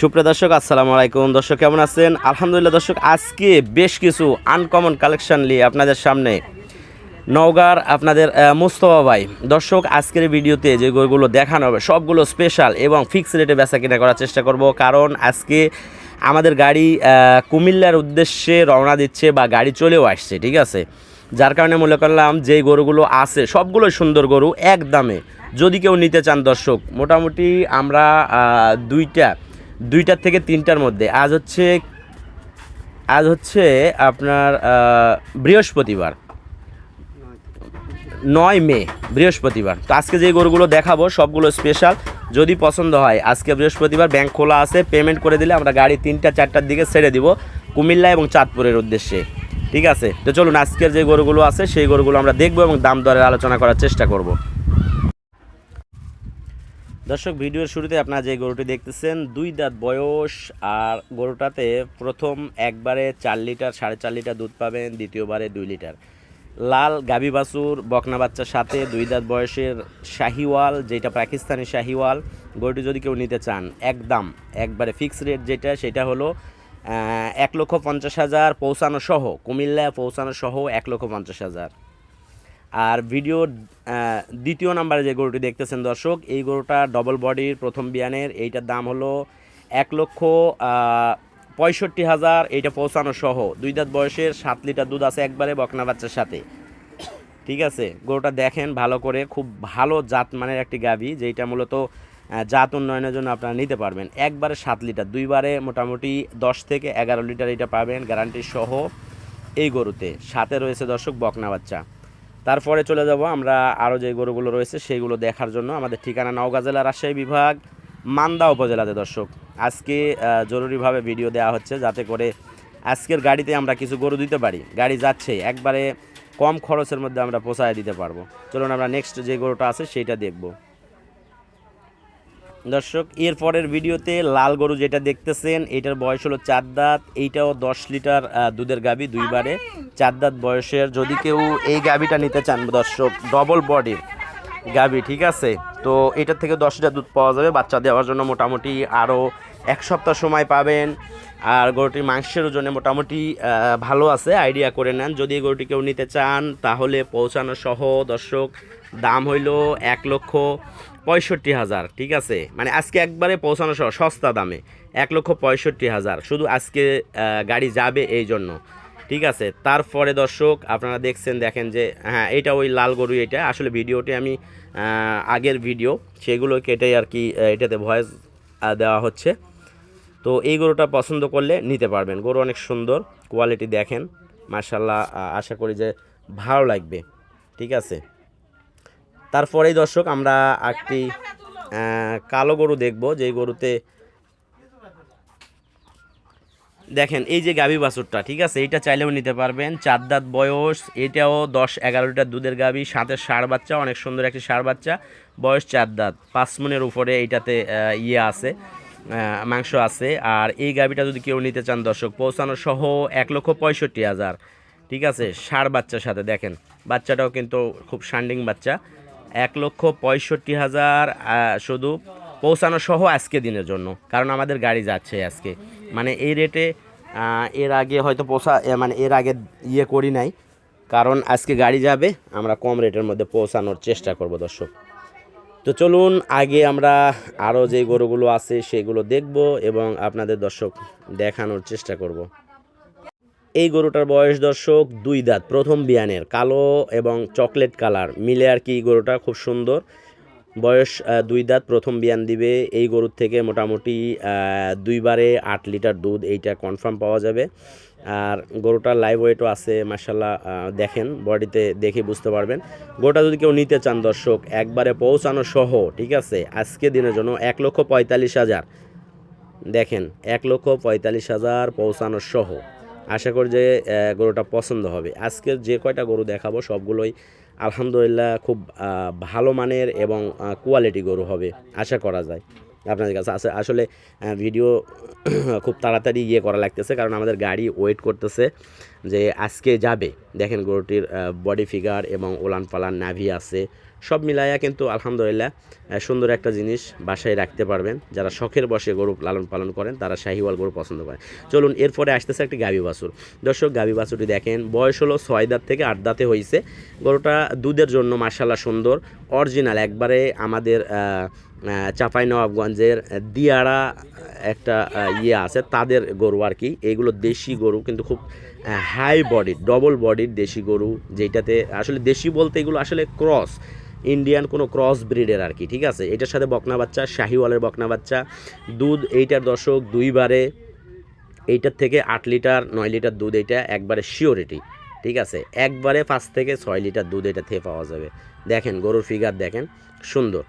সুপ্রিয় দর্শক, আসসালামু আলাইকুম। দর্শক, কেমন আছেন? আলহামদুলিল্লাহ দর্শক, আজকে বেশ কিছু আনকমন কালেকশন নিয়ে আপনাদের সামনে। নওগাঁর আপনাদের মুস্তফা ভাই। দর্শক, আজকের ভিডিওতে যে গরুগুলো দেখানো হবে, সবগুলো স্পেশাল এবং ফিক্স রেটে বেচা কিনা করার চেষ্টা করব। কারণ আজকে আমাদের গাড়ি কুমিল্লার উদ্দেশ্যে রওনা দিচ্ছে বা গাড়ি চলেও আসছে, ঠিক আছে? যার কারণে মনে করলাম যে গরুগুলো আছে সবগুলো সুন্দর গরু, এক দামে। যদি কেউ নিতে চান দর্শক, মোটামুটি আমরা দুইটা দুইটার থেকে তিনটার মধ্যে। আজ হচ্ছে আজ হচ্ছে আপনার বৃহস্পতিবার। নয় মে, বৃহস্পতিবার। তো আজকে যে গরুগুলো দেখাবো, সবগুলো স্পেশাল যদি পছন্দ হয়, আজকে বৃহস্পতিবার ব্যাংক খোলা আছে পেমেন্ট করে দিলে আমরা গাড়ি তিনটা, চারটার দিকে ছেড়ে দিব, কুমিল্লা এবং চাঁদপুরের উদ্দেশ্যে। ঠিক আছে? তো চলুন, আজকের যে গরুগুলো আছে, সেই গরুগুলো আমরা দেখব এবং দাম দরের আলোচনা করার চেষ্টা করব। দর্শক, ভিডিওর শুরুতে আপনারা যে গরুটি দেখতেছেন, দুই দাঁত বয়স, আর গরুটাতে প্রথম একবারে চার লিটার, সাড়ে চার লিটার দুধ পাবেন, দ্বিতীয়বারে দুই লিটার। লাল গাবি বাছুর, বকনা বাচ্চার সাথে দুই দাঁত বয়সের শাহিওয়াল, যেটা পাকিস্তানি শাহিওয়াল। গরুটি যদি কেউ নিতে চান, একদম একবারে ফিক্স রেট যেটা, সেটা হলো এক লক্ষ পঞ্চাশ হাজার পৌঁছানো সহ কুমিল্লা পৌঁছানো সহ এক লক্ষ পঞ্চাশ হাজার। আর ভিডিওর দ্বিতীয় নাম্বারে যে গরুটি দেখতেছেন দর্শক, এই গরুটা ডবল বডির প্রথম বিয়ানের, এইটার দাম হলো এক লক্ষ পঁয়ষট্টি হাজার, এইটা পৌঁছানো সহ। দুই দাঁত বয়সের, সাত লিটার দুধ আছে একবারে বকনা বাচ্চার সাথে। ঠিক আছে? গরুটা দেখেন ভালো করে, খুব ভালো জাত মানের একটি গাভী যেটা মূলত জাত উন্নয়নের জন্য আপনারা নিতে পারবেন। একবারে সাত লিটার, দুইবারে মোটামুটি দশ থেকে এগারো লিটার এটা পাবেন গ্যারান্টি সহ এই গরুতে। সাথে রয়েছে দর্শক বকনা বাচ্চা। তারপরে চলে যাব আমরা আরও যে গরুগুলো রয়েছে সেইগুলো দেখার জন্য। আমাদের ঠিকানা নওগাঁ জেলা রাজশাহী বিভাগ, মান্দা উপজেলাতে দর্শক। আজকে জরুরিভাবে ভিডিও দেওয়া হচ্ছে যাতে করে আজকের গাড়িতে আমরা কিছু গরু দিতে পারি। গাড়ি যাচ্ছে, একবারে কম খরচের মধ্যে আমরা পোষায় দিতে পারব। চলুন আমরা নেক্সট যে গরুটা আছে সেইটা দেখব। দর্শক এর পরের ভিডিওতে লাল গরু যেটা দেখতেছেন, এটার বয়স হলো চার দাঁত, এইটাও দশ লিটার দুধের গাবি দুইবারে। চার দাঁত বয়সের, যদি কেউ এই গাবিটা নিতে চান দর্শক ডবল বডির গাবি ঠিক আছে? তো এটার থেকে দশ লিটার দুধ পাওয়া যাবে, বাচ্চা দেওয়ার জন্য মোটামুটি আরও এক সপ্তাহ সময় পাবেন। আর গরুটির মাংসের ওজনে মোটামুটি ভালো আছে, আইডিয়া করে নেন। যদি গরুটি কেউ নিতে চান, তাহলে পৌঁছানো সহ দর্শক, দাম হইল এক লক্ষ পঁয়ষট্টি হাজার, ঠিক আছে? মানে আজকে একবারে পৌঁছানো সহ সস্তা দামে। এক লক্ষ পঁয়ষট্টি হাজার। শুধু আজকে গাড়ি যাবে এই জন্য, ঠিক আছে? তারপরে দর্শক, আপনারা দেখছেন, দেখেন যে হ্যাঁ এটা ওই লাল গরু, এটা আসলে ভিডিওটি আমি আগের ভিডিও, সেগুলো কেটে আর কি এটাতে ভয়েস দেওয়া হচ্ছে। তো এই গরুটা পছন্দ করলে নিতে পারবেন। গরু অনেক সুন্দর কোয়ালিটি দেখেন মার্শাল্লাহ আশা করি যে ভালো লাগবে, ঠিক আছে? তারপরেই দর্শক আমরা একটি কালো গরু দেখব, যেই গরুতে দেখেন, এই যে গাভী বাছুরটা, ঠিক আছে? এইটা চাইলেও নিতে পারবেন। চার দাঁত বয়স, এটাও দশ এগারো লিটার দুধের গাভী, সাথে ষাঁড় বাচ্চা, অনেক সুন্দর একটি ষাঁড় বাচ্চা। বয়স চার দাঁত। পাঁচ মনের উপরে এইটাতে ইয়ে আছে মাংস আছে। আর এই গাভীটা যদি কেউ নিতে চান দর্শক, পৌঁছানো সহ এক লক্ষ পঁয়ষট্টি হাজার। ঠিক আছে? ষাঁড় বাচ্চার সাথে, দেখেন, বাচ্চাটাও কিন্তু খুব শান্ডিং বাচ্চা। এক লক্ষ পঁয়ষট্টি হাজার শুধু পৌঁছানো সহ আজকে দিনের জন্য। কারণ আমাদের গাড়ি যাচ্ছে আজকে। মানে এই রেটে এর আগে হয়তো পৌঁছা মানে এর আগে ইয়ে করি নাই। কারণ আজকে গাড়ি যাবে, আমরা কম রেটের মধ্যে পৌঁছানোর চেষ্টা করব দর্শক। তো চলুন, আগে আমরা আরও যে গরুগুলো আছে সেগুলো দেখব এবং আপনাদের দর্শক দেখানোর চেষ্টা করব। এই গরুটার বয়স দর্শক দুই দাঁত। প্রথম বিয়ানের, কালো এবং চকলেট কালার। মিলে আর কি গরুটা, খুব সুন্দর। বয়স দুই দাঁত, প্রথম বিয়ান দিবে। এই গরুর থেকে মোটামুটি দুইবারে আট লিটার দুধ এইটা কনফার্ম পাওয়া যাবে। আর গরুটার লাইভ ওয়েটও আছে মাসাল্লাহ দেখেন, বডিতে দেখে বুঝতে পারবেন। গরুটা যদি কেউ নিতে চান দর্শক, একবারে পৌঁছানো সহ, ঠিক আছে? আজকে দিনের জন্য এক লক্ষ পঁয়তাল্লিশ হাজার। দেখেন, এক লক্ষ পঁয়তাল্লিশ হাজার পৌঁছানো সহ। আশা করি যে গরুটা পছন্দ হবে। আজকের যে কয়টা গরু দেখাবো সবগুলোই আলহামদুলিল্লাহ খুব ভালো মানের এবং কোয়ালিটি গরু হবে, আশা করা যায়। আপনাদের কাছে আসে আসলে ভিডিও খুব তাড়াতাড়ি ইয়ে করা লাগতেছে কারণ আমাদের গাড়ি ওয়েট করতেছে যে আজকে যাবে। দেখেন গরুটির বডি ফিগার এবং ওলান পালান নাভি আছে, সব মিলাইয়া কিন্তু আলহামদুলিল্লাহ সুন্দর একটা জিনিস বাসায় রাখতে পারবেন। যারা শখের বসে গরু লালন পালন করেন, তারা শাহিওয়াল গরু পছন্দ করেন চলুন, এরপরে আসতেছে একটি গাভী বাছুর। দর্শক, গাভী বাছুরটি দেখেন, বয়স হলো ছয় দাঁত থেকে আট দাঁতে হয়েছে গরুটা দুধের জন্য মার্শাল্লাহ সুন্দর অরিজিনাল একবারে আমাদের চাপাই নবাবগঞ্জের দিয়ারা একটা ইয়ে আছে, তাদের গরু আর কি। এইগুলো দেশি গরু, কিন্তু খুব হাই বডির ডবল বডির দেশি গরু যেটাতে আসলে দেশি বলতে এগুলো আসলে ক্রস ইন্ডিয়ান কোনো ক্রস ব্রিডের আর কি, ঠিক আছে? এটার সাথে বকনা বাচ্চা, শাহিওয়ালের বকনা বাচ্চা, দুধ এইটার দশক দুইবারে, এইটার থেকে আট লিটার, নয় লিটার দুধ এইটা একবারে শিওরিটি ঠিক আছে? একবারে পাঁচ থেকে ছয় লিটার দুধ এটা থেকে পাওয়া যাবে। দেখেন, গরুর ফিগার দেখেন, সুন্দর।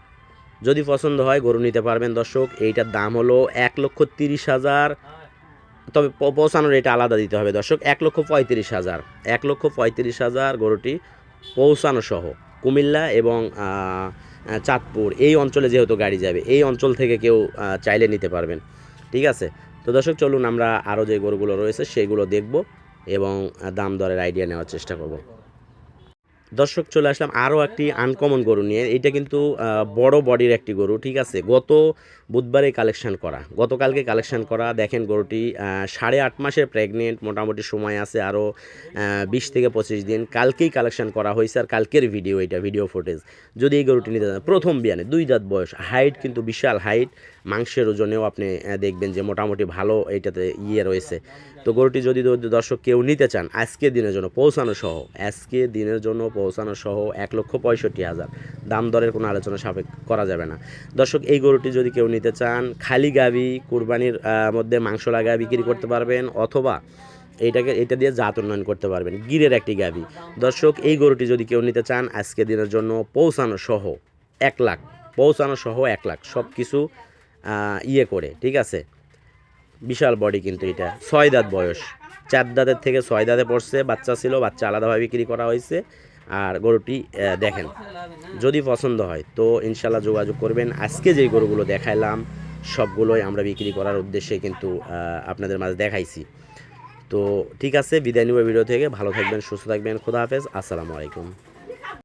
যদি পছন্দ হয়, গরু নিতে পারবেন। দর্শক, এইটার দাম হলো এক লক্ষ তিরিশ হাজার। তবে পৌঁছানোর এটা আলাদা দিতে হবে। দর্শক, এক লক্ষ পঁয়ত্রিশ হাজার। এক লক্ষ পঁয়ত্রিশ হাজার গরুটি পৌঁছানো সহ। কুমিল্লা এবং চাঁদপুর, এই অঞ্চলে যেহেতু গাড়ি যাবে, এই অঞ্চল থেকে কেউ চাইলে নিতে পারবেন। ঠিক আছে? তো দর্শক, চলুন আমরা আরও যে গরুগুলো রয়েছে সেইগুলো দেখব এবং দাম দরের আইডিয়া নেওয়ার চেষ্টা করব। দর্শক, চলে আসলাম আরও একটি আনকমন গরু নিয়ে। এইটা কিন্তু বড় বডির একটি গরু, ঠিক আছে? গত বুধবারে কালেকশন করা। গতকালকে কালেকশন করা। দেখেন গরুটি সাড়ে আট মাসের প্রেগনেন্ট মোটামুটি সময় আছে আরও বিশ থেকে পঁচিশ দিন। কালকেই কালেকশন করা হয়েছে আর কালকের ভিডিও এটা ভিডিও ফুটেজ যদি এই গরুটি নিতে চান প্রথম বিয়ানে, দুই দাঁত বয়স। হাইট কিন্তু বিশাল হাইট মাংসের ওজনেও আপনি দেখবেন যে মোটামুটি ভালো এইটাতে ইয়ে রয়েছে। তো গরুটি যদি দর্শক কেউ নিতে চান আজকে দিনের জন্য পৌঁছানো সহ আজকে দিনের জন্য পৌঁছানো সহ এক লক্ষ পঁয়ষট্টি হাজার। দাম দরের কোনো আলোচনা সাপেক্ষ করা যাবে না। দর্শক, এই গরুটি যদি কেউ নিতে চান, খালি গাবি, কুরবানির মধ্যে মাংস লাগা বিক্রি করতে পারবেন অথবা এইটাকে এটা দিয়ে জাত উন্নয়ন করতে পারবেন, গিরের একটি গাবি। দর্শক, এই গরুটি যদি কেউ নিতে চান, আজকে দিনের জন্য পৌঁছানো সহ এক লাখ পৌঁছানো সহ এক লাখ সব কিছু ইয়ে করে, ঠিক আছে? বিশাল বডি কিন্তু এটা, ছয় দাঁত বয়স। চার দাঁতের থেকে ছয় দাঁতে পড়ছে, বাচ্চা ছিল, বাচ্চা আলাদাভাবে বিক্রি করা হয়েছে। আর গরুটি দেখেন, যদি পছন্দ হয়, তো ইনশাল্লাহ যোগাযোগ করবেন। আজকে যে গরুগুলো দেখাইলাম, সবগুলোই আমরা বিক্রি করার উদ্দেশ্যে কিন্তু আপনাদের মাঝে দেখাইছি। তো ঠিক আছে, বিদায় নিব ভিডিও থেকে। ভালো থাকবেন, সুস্থ থাকবেন। খোদা হাফেজ। আসসালামু আলাইকুম।